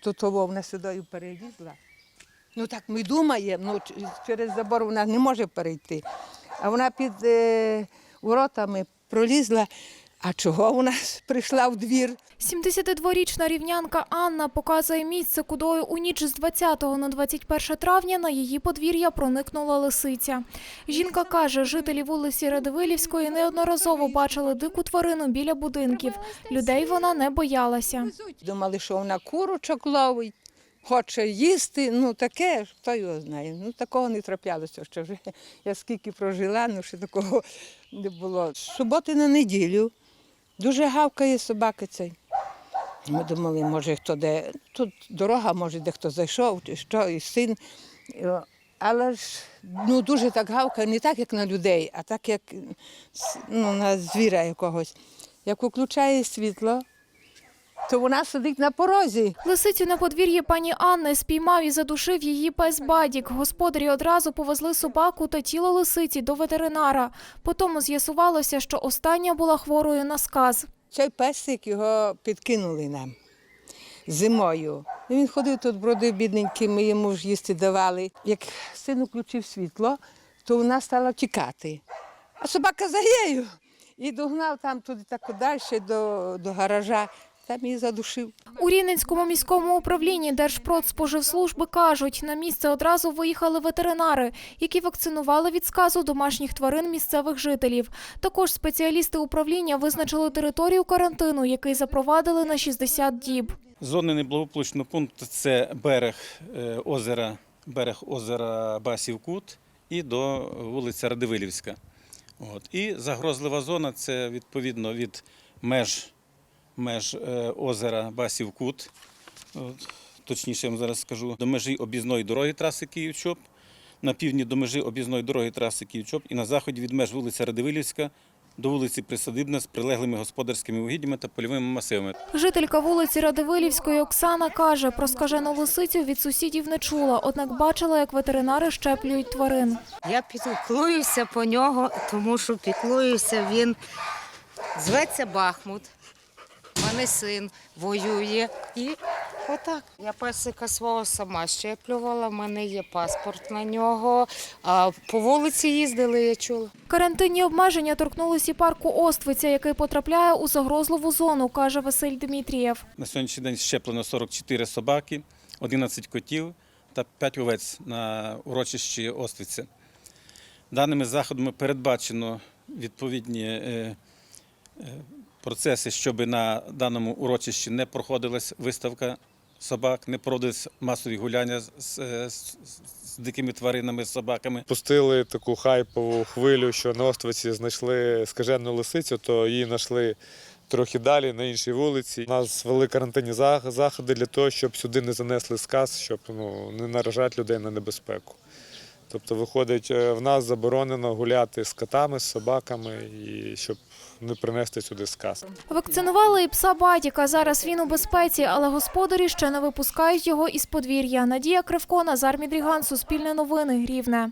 То того вона сюди перелізла. Ну так ми думаємо, ну через забор вона не може перейти. А вона під е, воротами пролізла. А чого вона прийшла в двір? 72-річна рівнянка Анна показує місце, кудою у ніч з 20 на 21 травня на її подвір'я проникнула лисиця. Жінка каже, жителі вулиці Радивилівської неодноразово бачили дику тварину біля будинків. Людей вона не боялася. Думали, що вона курочок ловить, хоче їсти. Ну таке, хто його знає. Ну такого не траплялося. Що вже я скільки прожила, ну ще такого не було. З суботи на неділю дуже гавкає собака цей. Ми думали, може хто де. Тут дорога, може, де хто зайшов, чи що, і син. Е, Але ж ну, дуже так гавкає, не так, як на людей, а так, як ну, на звіра якогось. Як включає світло, то вона сидить на порозі. Лисицю на подвір'ї пані Анни спіймав і задушив її пес Бадік. Господарі одразу повезли собаку та тіло лисиці до ветеринара. Потім з'ясувалося, що остання була хворою на сказ. Цей песик його підкинули нам зимою. Він ходив тут, бродив бідненький, ми йому ж їсти давали. Як син включив світло, то вона стала тікати. А собака за нею. І догнав там туди так далі до, до гаража, там її задушив. У Рівненському міському управлінні Держпродспоживслужби кажуть, на місце одразу виїхали ветеринари, які вакцинували від сказу домашніх тварин місцевих жителів. Також спеціалісти управління визначили територію карантину, який запровадили на 60 діб. Зони неблагополучного пункту це берег е, озера, берег озера Басів-Кут і до вулиця Радивилівська. От. І загрозлива зона це відповідно від меж, меж е, озера Басів-Кут, точніше я вам зараз скажу, до межі об'їзної дороги траси Київ-Чоп, на півдні до межі об'їзної дороги траси Київ-Чоп і на заході від меж вулиця Радивилівська до вулиці Присадибна з прилеглими господарськими угіддями та польовими масивами. Жителька вулиці Радивилівської Оксана каже, про скажену лисицю від сусідів не чула, однак бачила, як ветеринари щеплюють тварин. Я піклуюся по нього, тому що піклуюся він. Зветься Бахмут. Мене син воює. І отак. Я песика свого сама щеплювала, в мене є паспорт на нього. А по вулиці їздили, я чула. Карантинні обмеження торкнулись і парку Оствиця, який потрапляє у загрозливу зону, каже Василь Дмитрієв. На сьогоднішній день щеплено 44 собаки, 11 котів та 5 овець на урочищі Оствиця. Даними заходами передбачено відповідні е, е, процеси, щоб на даному урочищі не проходилась виставка собак, не проводились масові гуляння з, з, з, дикими тваринами, з собаками. Пустили таку хайпову хвилю, що на островці знайшли скажену лисицю, то її знайшли трохи далі, на іншій вулиці. У нас ввели карантинні заходи для того, щоб сюди не занесли сказ, щоб ну, не наражати людей на небезпеку. Тобто, виходить, е, в нас заборонено гуляти з котами, з собаками, і щоб не принести сюди сказ. Вакцинували і пса батіка. Зараз він у безпеці, але господарі ще не випускають його із подвір'я. Надія Кривко, Назар Мідріган, Суспільне новини, Рівне.